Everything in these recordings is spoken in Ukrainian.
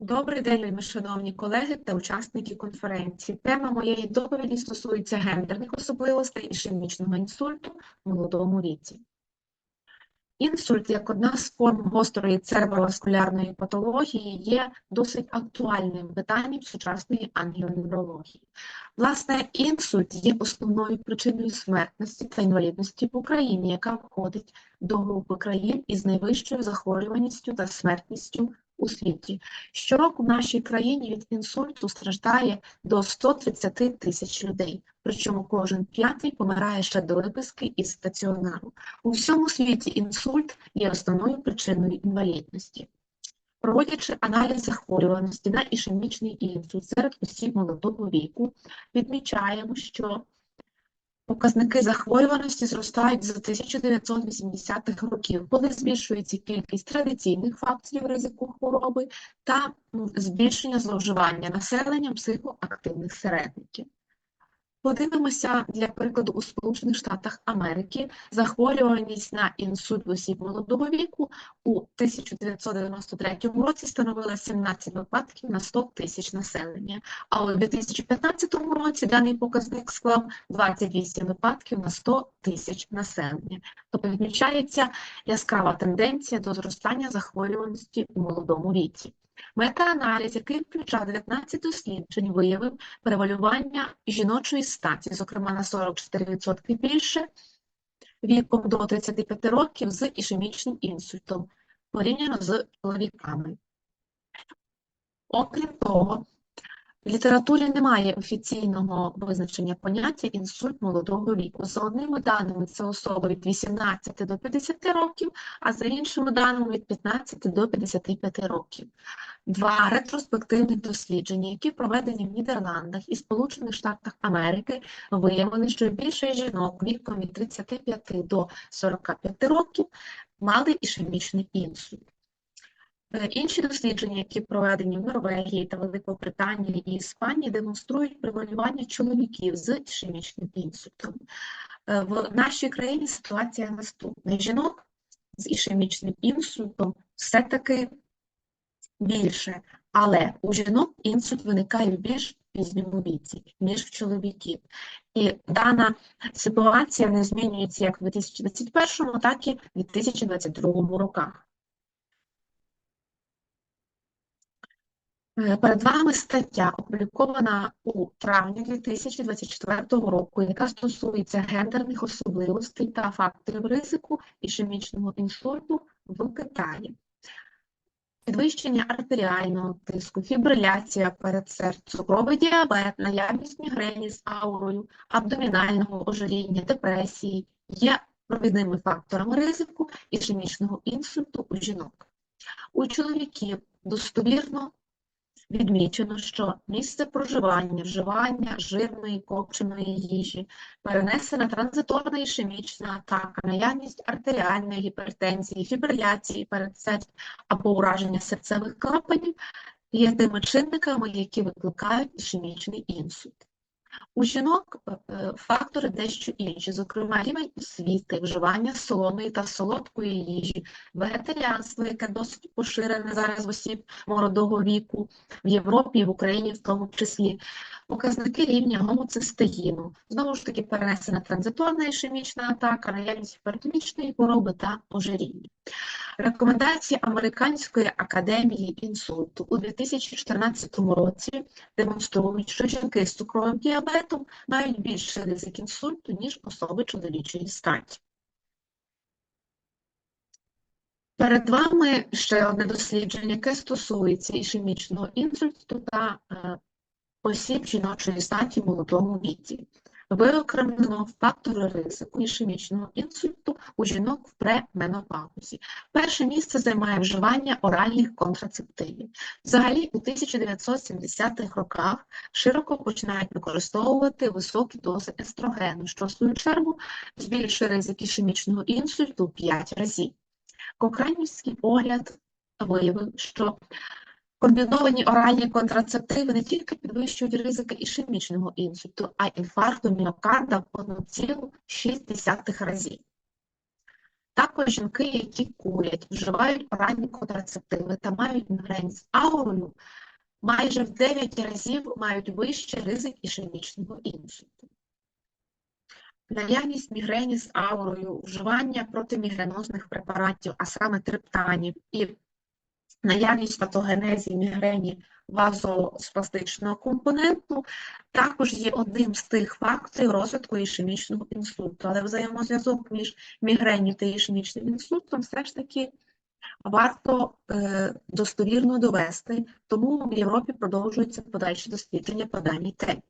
Добрий день, вельми шановні колеги та учасники конференції. Тема моєї доповіді стосується гендерних особливостей ішемічного інсульту в молодому віці. Інсульт, як одна з форм гострої цереброваскулярної патології, є досить актуальним питанням сучасної ангіоневрології. Власне, інсульт є основною причиною смертності та інвалідності в Україні, яка входить до групи країн із найвищою захворюваністю та смертністю у світі. Щороку в нашій країні від інсульту страждає до 130 тисяч людей, причому кожен п'ятий помирає ще до виписки із стаціонару. У всьому світі інсульт є основною причиною інвалідності. Проводячи аналіз захворюваності на ішемічний інсульт серед осіб молодого віку, відмічаємо, що Показники захворюваності зростають з 1980-х років, коли збільшується кількість традиційних факторів ризику хвороби та збільшення зловживання населенням психоактивних середників. Подивимося, для прикладу, у Сполучених Штатах Америки захворюваність на інсульт в осіб молодого віку у 1993 році становила 17 випадків на 100 тисяч населення, а у 2015 році даний показник склав 28 випадків на 100 тисяч населення. Тобто відмічається яскрава тенденція до зростання захворюваності у молодому віці. Метааналіз, який включав 19 досліджень, виявив перевалювання жіночої статі, зокрема на 44% більше віком до 35 років з ішемічним інсультом, порівняно з чоловіками. Окрім того, в літературі немає офіційного визначення поняття інсульт молодого віку. За одними даними, це особа від 18 до 50 років, а за іншими даними від 15 до 55 років. Два ретроспективних дослідження, які проведені в Нідерландах і Сполучених Штатах Америки, виявили, що більше жінок віком від 35 до 45 років мали ішемічний інсульт. Е, інші дослідження, які проведені в Норвегії та Великобританії і Іспанії, демонструють превалювання чоловіків з ішемічним інсультом. Е, в нашій країні ситуація наступна: жінок з ішемічним інсультом все-таки більше, але у жінок інсульт виникає в більш пізньому віці, ніж в чоловіків. І дана ситуація не змінюється як в 2021, так і в 2022 роках. Перед вами стаття опублікована у травні 2024 року, яка стосується гендерних особливостей та факторів ризику ішемічного інсульту в Китаї. Підвищення артеріального тиску, фібриляція перед серцем, цукровий діабет, наявність мігрені з аурою, абдомінального ожиріння, депресії є провідними факторами ризику ішемічного інсульту у жінок. У чоловіків достовірно Відмічено, що місце проживання, вживання жирної копченої їжі, перенесена транзиторна ішемічна атака, наявність артеріальної гіпертензії, фібриляції передсердь або ураження серцевих клапанів є тими чинниками, які викликають ішемічний інсульт. У жінок е, е, фактори дещо інші, зокрема рівень освіти, вживання солоної та солодкої їжі, вегетаріанство, яке досить поширене зараз в осіб молодого віку в Європі і в Україні в тому числі, показники рівня гомоцистеїну, знову ж таки перенесена транзиторна ішемічна атака, наявність гіпертонічної хвороби та ожиріння. Рекомендації Американської академії інсульту у 2014 році демонструють, що жінки з цукровим діабетом мають більший ризик інсульту, ніж особи чоловічої статі. Перед вами ще одне дослідження, яке стосується ішемічного інсульту та е, осіб жіночої статі в молодому віці. Виокремлено фактори ризику ішемічного інсульту у жінок в пременопаузі. Перше місце займає вживання оральних контрацептивів. Взагалі, у 1970-х роках широко починають використовувати високі дози естрогену, що в свою чергу збільшує ризик ішемічного інсульту в 5 разів. Кокранівський огляд виявив, що Комбіновані оральні контрацептиви не тільки підвищують ризики ішемічного інсульту, а інфаркту міокарда в 1,6 разів. Також жінки, які курять, вживають оральні контрацептиви та мають мігрень з аурою, майже в 9 разів мають вищий ризик ішемічного інсульту. Наявність мігрені з аурою, вживання протимігренозних препаратів, а саме триптанів, і наявність патогенезії мігрені вазоспастичного компоненту також є одним з тих факторів розвитку ішемічного інсульту. Але взаємозв'язок між мігренью та ішемічним інсультом все ж таки варто е, достовірно довести, тому в Європі продовжуються подальші дослідження по даній темі.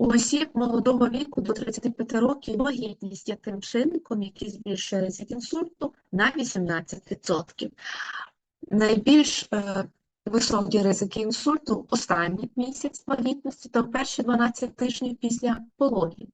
У осіб молодого віку до 35 років вагітність є тим чинником, який збільшує ризик інсульту на 18%. Найбільш е, високі ризики інсульту останній місяць вагітності та перші 12 тижнів після пологів.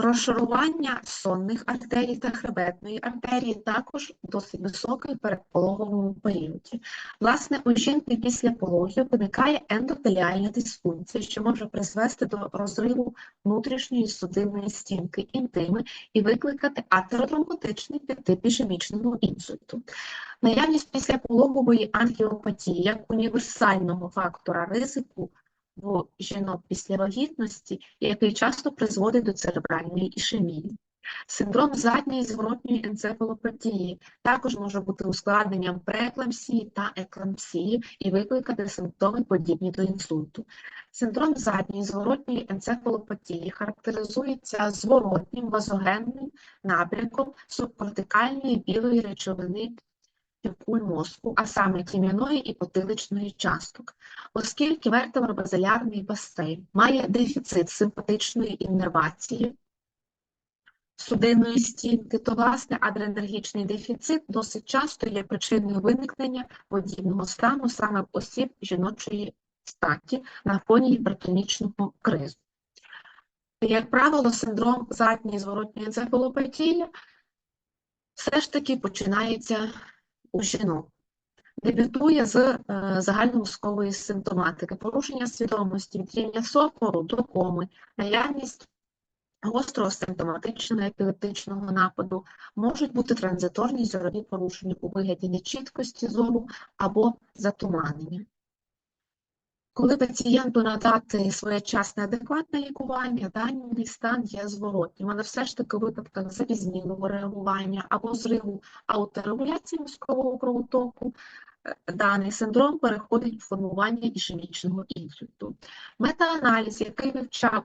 Розшарування сонних артерій та хребетної артерії також досить високий в передпологовому періоді. Власне, у жінки після пологів виникає ендотеліальна дисфункція, що може призвести до розриву внутрішньої судинної стінки інтими і викликати атеротромботичний підтип ішемічного інсульту. Наявність післяпологової ангіопатії як універсального фактора ризику в жінок після вагітності, який часто призводить до церебральної ішемії. Синдром задньої зворотньої енцефалопатії також може бути ускладненням прееклампсії та еклампсії і викликати симптоми, подібні до інсульту. Синдром задньої зворотньої енцефалопатії характеризується зворотнім вазогенним напрямком субкортикальної білої речовини куль мозку, а саме тім'яної і потиличної часток, оскільки вертебробазилярний басейн має дефіцит симпатичної іннервації судинної стінки, то власне адренергічний дефіцит досить часто є причиною виникнення подібного стану саме в осіб жіночої статі на фоні гіпертонічного кризу. Як правило, синдром задньої зворотньої енцефалопатії все ж таки починається у жінок. Дебютує з е, загальновузкової симптоматики, порушення свідомості, від рівня сокору до коми, наявність гострого симптоматичного епілептичного нападу, можуть бути транзиторні зорові порушення у вигляді нечіткості зору або затуманення. Коли пацієнту надати своєчасне адекватне лікування, даний стан є зворотнім, але все ж таки у випадках запізнілого реагування або зриву ауторегуляції мозкового кровотоку, е, даний синдром переходить в формування ішемічного інсульту. Метааналіз, який вивчав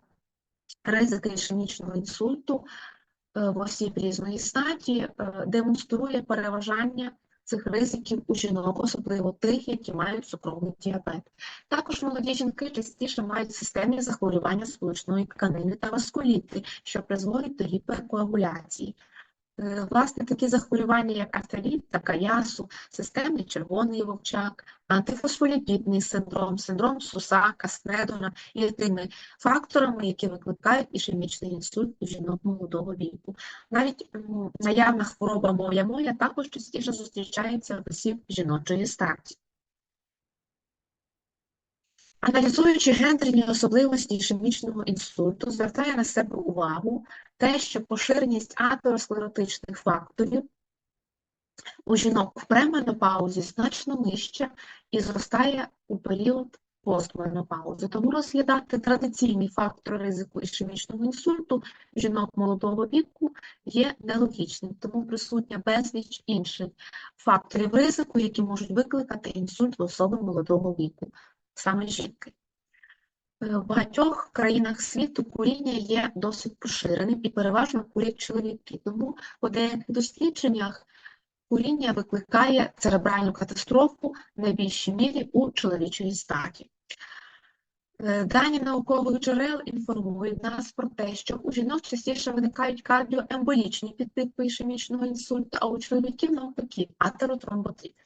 ризики ішемічного інсульту е, в осіб різної статі, е, демонструє переважання цих ризиків у жінок, особливо тих, які мають цукровий діабет. Також молоді жінки частіше мають системні захворювання сполучної тканини та васкуліти, що призводить до гіперкоагуляції. Е, власне, такі захворювання, як артеріт та каясу, системний червоний вовчак, антифосфоліпідний синдром, синдром Сусака, Снедона є тими факторами, які викликають ішемічний інсульт у жінок молодого віку. Навіть наявна хвороба моя моя також частіше зустрічається в осіб жіночої статі. Аналізуючи гендерні особливості ішемічного інсульту, звертає на себе увагу те, що поширеність атеросклеротичних факторів у жінок в пременопаузі значно нижча і зростає у період постменопаузи. Тому розглядати традиційні фактори ризику ішемічного інсульту жінок молодого віку є нелогічним, тому присутня безліч інших факторів ризику, які можуть викликати інсульт в особи молодого віку саме жінки. Е, в багатьох країнах світу куріння є досить поширеним і переважно курять чоловіки. Тому у деяких дослідженнях куріння викликає церебральну катастрофу в найбільшій мірі у чоловічої статі. Е, дані наукових джерел інформують нас про те, що у жінок частіше виникають кардіоемболічні підтипи ішемічного інсульту, а у чоловіків навпаки атеротромботит.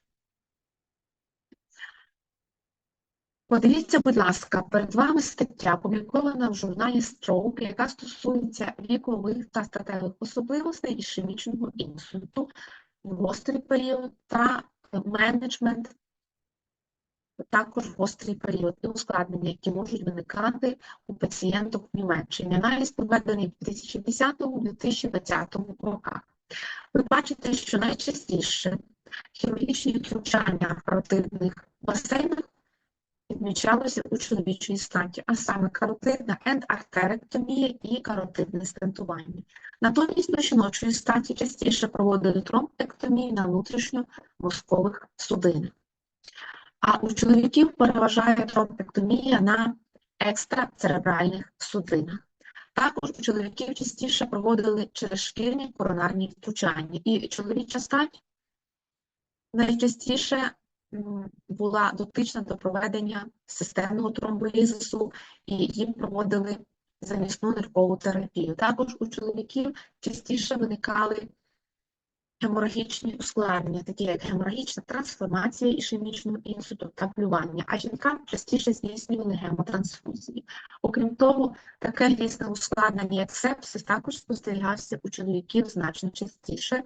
Подивіться, будь ласка, перед вами стаття, опублікована в журналі Stroke, яка стосується вікових та статевих особливостей ішемічного інсульту в гострий період та менеджмент також гострий період і ускладнення, які можуть виникати у пацієнток в Німеччині. Аналіз проведений в 2010-2020 роках. Ви бачите, що найчастіше хірургічні втручання в каротидних басейнах відмічалося у чоловічій статі, а саме каротидна ендартеректомія і каротидне стентування. Натомість у жіночої статі частіше проводили тромбектомію на внутрішньомозкових судинах. А у чоловіків переважає тромбектомія на екстрацеребральних судинах. Також у чоловіків частіше проводили черешкірні коронарні втручання. І чоловіча стать найчастіше була дотична до проведення системного тромболізису, і їм проводили замісну ниркову терапію. Також у чоловіків частіше виникали геморагічні ускладнення, такі як геморагічна трансформація ішемічного інсульту та плювання, а жінкам частіше здійснювали гемотрансфузії. Окрім того, таке грізне ускладнення, як сепсис, також спостерігався у чоловіків значно частіше.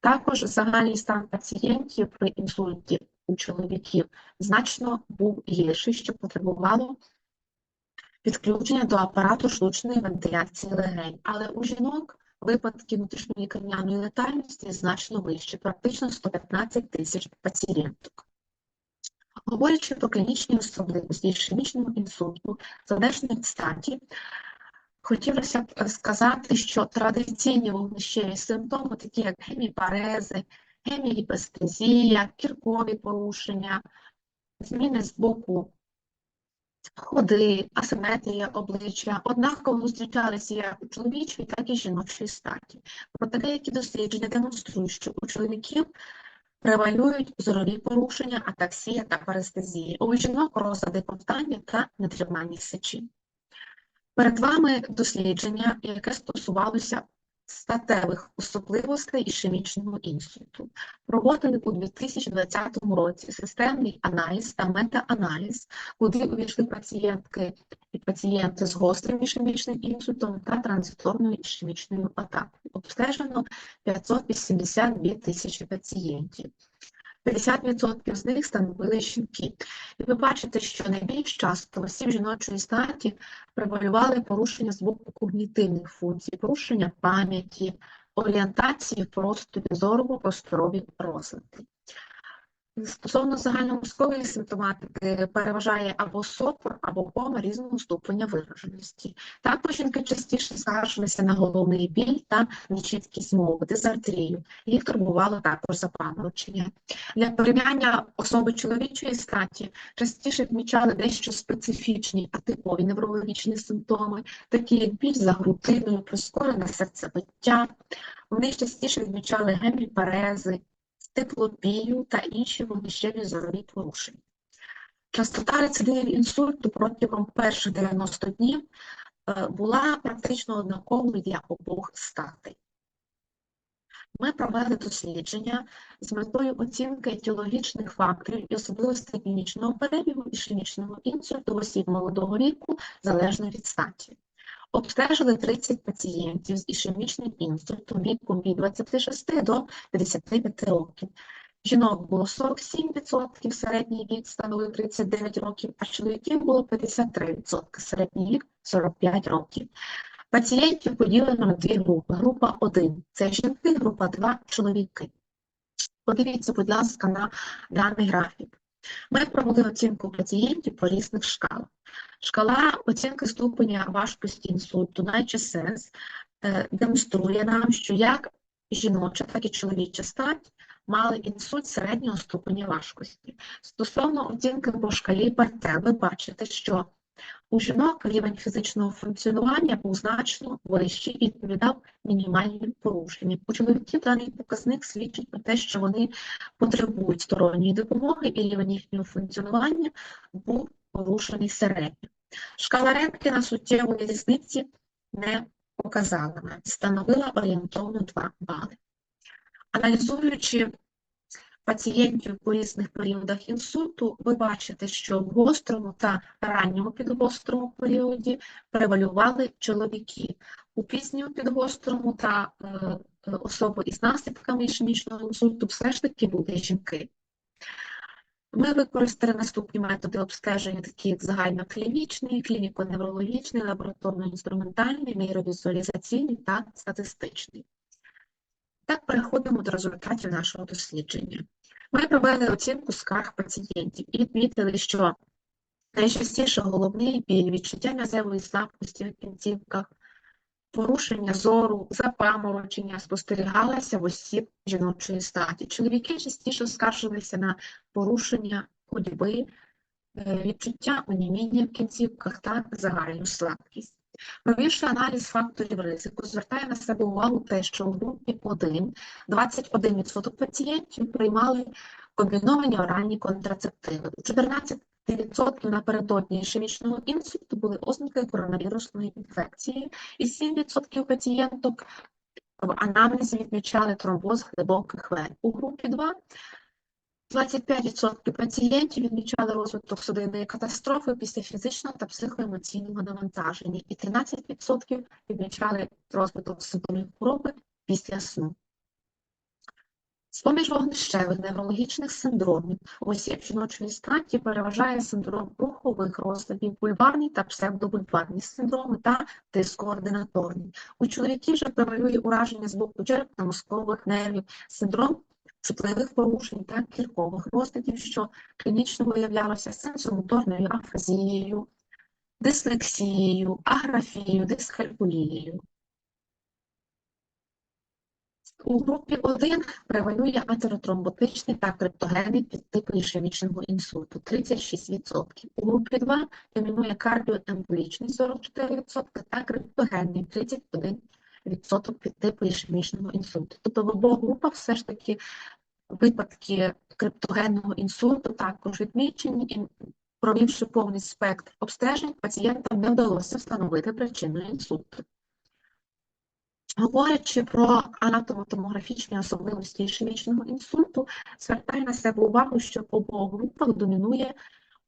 Також загальний стан пацієнтів при інсульті у чоловіків значно був гірший, що потребувало підключення до апарату штучної вентиляції легень. Але у жінок випадки внутрішньолікарняної летальності значно вищі, практично 115 тисяч пацієнток. Говорячи про клінічні особливості ішемічного інсульту, залежно від статі, хотілося б сказати, що традиційні вогнищеві симптоми, такі як геміпарези, гемігіпестезія, кіркові порушення, зміни з боку ходи, асиметрія обличчя, однаково зустрічалися як у чоловічій, так і жіночій статі. Проте деякі дослідження демонструють, що у чоловіків превалюють зорові порушення, атаксія та парестезія, у жінок розлади повтання та нетримання сечі. Перед вами дослідження, яке стосувалося статевих особливостей ішемічного інсульту. Проводили у 2020 році системний аналіз та метааналіз, куди увійшли пацієнтки і пацієнти з гострим ішемічним інсультом та транзиторною ішемічною атакою. Обстежено 582 тисячі пацієнтів. 50% з них становили жінки. І ви бачите, що найбільш часто осіб жіночої статі превалювали порушення з боку когнітивних функцій, порушення пам'яті, орієнтації в зору, зорово-просторові розлади. Стосовно загальномозкової симптоматики переважає або сопор, або кома різного ступеня вираженості. Також жінки частіше скаржилися на головний біль та нечіткість мови, дизартрію. Їх турбувало також запаморочення. Для порівняння особи чоловічої статі частіше відмічали дещо специфічні атипові неврологічні симптоми, такі як біль за грудиною, прискорене серцебиття. Вони частіше відмічали геміпарези, теплопію та інші вогнищеві зорові порушення. Частота рецидивів інсульту протягом перших 90 днів е, була практично однаковою для обох статей. Ми провели дослідження з метою оцінки етіологічних факторів і особливостей клінічного перебігу ішемічного інсульту осіб молодого віку залежно від статі. Обстежили 30 пацієнтів з ішемічним інсультом віком від 26 до 55 років. Жінок було 47%, середній вік становив 39 років, а чоловіків було 53%, середній вік 45 років. Пацієнтів поділено на дві групи. Група 1 – це жінки, група 2 – чоловіки. Подивіться, будь ласка, на даний графік. Ми провели оцінку пацієнтів по різних шкалах. Шкала оцінки ступеня важкості інсульту наче сенс демонструє нам, що як жіноча, так і чоловіча стать мали інсульт середнього ступеня важкості. Стосовно оцінки по шкалі Бартел, ви бачите, що у жінок рівень фізичного функціонування був значно вищий відповідав мінімальним порушенням. У чоловіків даний показник свідчить про те, що вони потребують сторонньої допомоги, і рівень їхнього функціонування був порушений середньо. Шкала Ренкіна суттєвої різниці не показала, становила орієнтовно 2 бали. Аналізуючи пацієнтів по різних періодах інсульту, ви бачите, що в гострому та ранньому підгострому періоді превалювали чоловіки. У пізньому підгострому та е, особи із наслідками ішемічного інсульту все ж таки були жінки. Ми використали наступні методи обстеження, такі як загальноклінічний, клініко-неврологічний, лабораторно-інструментальний, нейровізуалізаційний та статистичний. Так, переходимо до результатів нашого дослідження. Ми провели оцінку скарг пацієнтів і відмітили, що найчастіше головний біль, відчуття м'язевої слабкості в кінцівках, порушення зору, запаморочення спостерігалося в осіб жіночої статі. Чоловіки частіше скаржилися на порушення ходьби, е, відчуття оніміння в кінцівках та загальну слабкість. Провівши аналіз факторів ризику, звертає на себе увагу те, що у групі 1 21% пацієнтів приймали комбіновані оральні контрацептиви. У 14% напередодні ішемічного інсульту були ознаки коронавірусної інфекції, і 7% пацієнток в анамнезі відмічали тромбоз глибоких вен. У групі 2 25% пацієнтів відмічали розвиток судинної катастрофи після фізичного та психоемоційного навантаження, і 13% відмічали розвиток судинної хвороби після сну. З-поміж вогнищевих неврологічних синдромів у осіб жіночої статі переважає синдром рухових розладів, бульбарний та псевдобульбарні синдроми та дискоординаторний. У чоловіків же превалює ураження з боку черепно-мозкових нервів, синдром чутливих порушень та кіркових розладів, що клінічно виявлялося сенсомоторною афазією, дислексією, аграфією, дисхалькулією. У групі 1 превалює атеротромботичний та криптогенний підтип ішемічного інсульту 36%. У групі 2 домінує кардіоемболічний 44% та криптогенний 31% підтипу ішемічного інсульту. Тобто в обох групах все ж таки випадки криптогенного інсульту також відмічені, і провівши повний спектр обстежень, пацієнтам не вдалося встановити причину інсульту. Говорячи про анатомотомографічні особливості ішемічного інсульту, звертає на себе увагу, що в обох групах домінує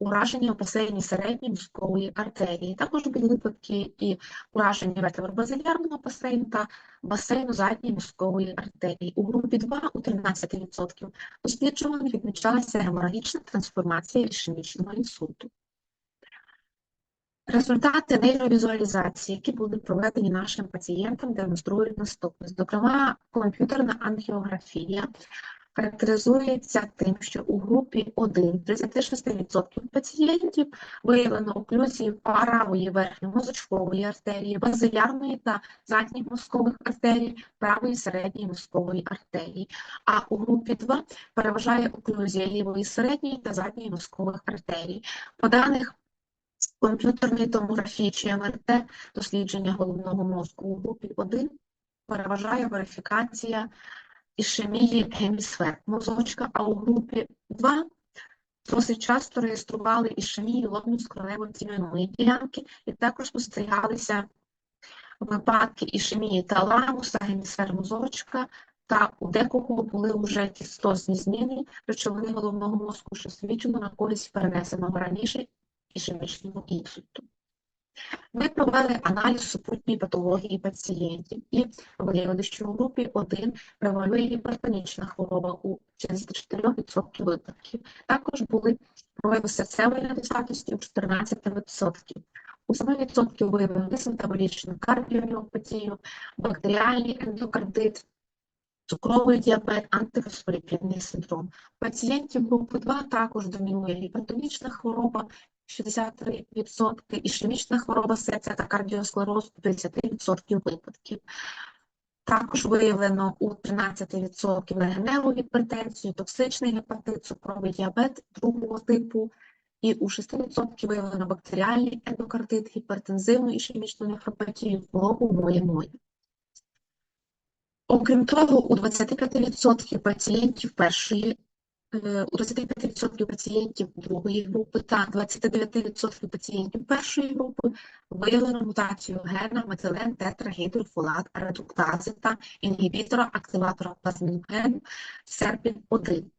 ураження у басейні середньої мозкової артерії. Також були випадки і ураження ретровобазилярного басейну та басейну задньої мозкової артерії. У групі 2 у 13% досліджуваних відмічалася геморагічна трансформація ішемічного інсульту. Результати нейровізуалізації, які були проведені нашим пацієнтам, демонструють наступне. Зокрема, комп'ютерна ангіографія характеризується тим, що у групі 1 36% пацієнтів виявлено оклюзії правої верхньомозочкової артерії, базилярної та задніх мозкових артерій, правої середньої мозкової артерії. А у групі 2 переважає оклюзія лівої середньої та задньої мозкових артерій. По даних комп'ютерної томографії чи МРТ дослідження головного мозку у групі 1 переважає верифікація ішемії гемісфер мозочка, а у групі 2 досить часто реєстрували ішемію лобно-скронево-тім'яної ділянки і також спостерігалися випадки ішемії таламуса, гемісфер мозочка, та у декого були вже кістозні зміни речовини головного мозку, що свідчило на користь перенесеного раніше ішемічного інсульту. Ми провели аналіз супутньої патології пацієнтів і виявили, що у групі 1 превалює гіпертонічна хвороба у 64% випадків. Також були прояви серцевої недостатності у 14%. У 7% виявили дисметаболічну кардіоміопатію, бактеріальний ендокардит, цукровий діабет, антифосфоліпідний синдром. Пацієнтів групи 2 також домінує гіпертонічна хвороба, 63%, ішемічна хвороба серця та кардіосклероз у 50% випадків. Також виявлено у 13% легеневу гіпертензію, токсичний гепатит, цукровий діабет другого типу, і у 6% виявлено бактеріальний ендокардит, гіпертензивну ішемічну нефропатію, хворобу моє-моє. Окрім того, у 25% пацієнтів першої у 25% пацієнтів другої групи та 29% пацієнтів першої групи виявлено мутацію гена метилен тетрагідрофолат редуктази та інгібітора активатора плазмінгену серпін 1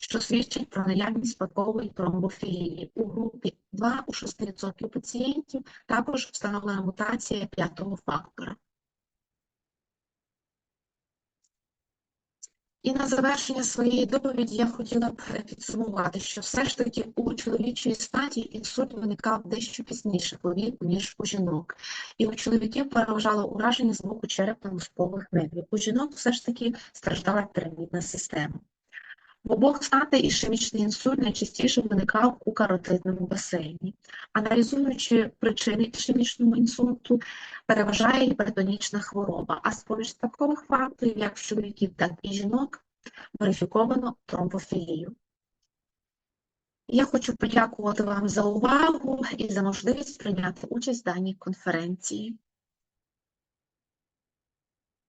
що свідчить про наявність спадкової тромбофілії. У групі 2 у 6% пацієнтів також встановлена мутація п'ятого фактора. І на завершення своєї доповіді я хотіла б підсумувати, що все ж таки у чоловічої статі інсульт виникав дещо пізніше по віку, ніж у жінок. І у чоловіків переважало ураження з боку черепно-мозкових нервів. У жінок все ж таки страждала пірамідна система. В обох статей ішемічний інсульт найчастіше виникав у каротидному басейні. Аналізуючи причини ішемічного інсульту, переважає гіпертонічна хвороба, а з-поміж спадкових факторів, як в чоловіків, так і жінок, верифіковано тромбофілію. Я хочу подякувати вам за увагу і за можливість прийняти участь в даній конференції.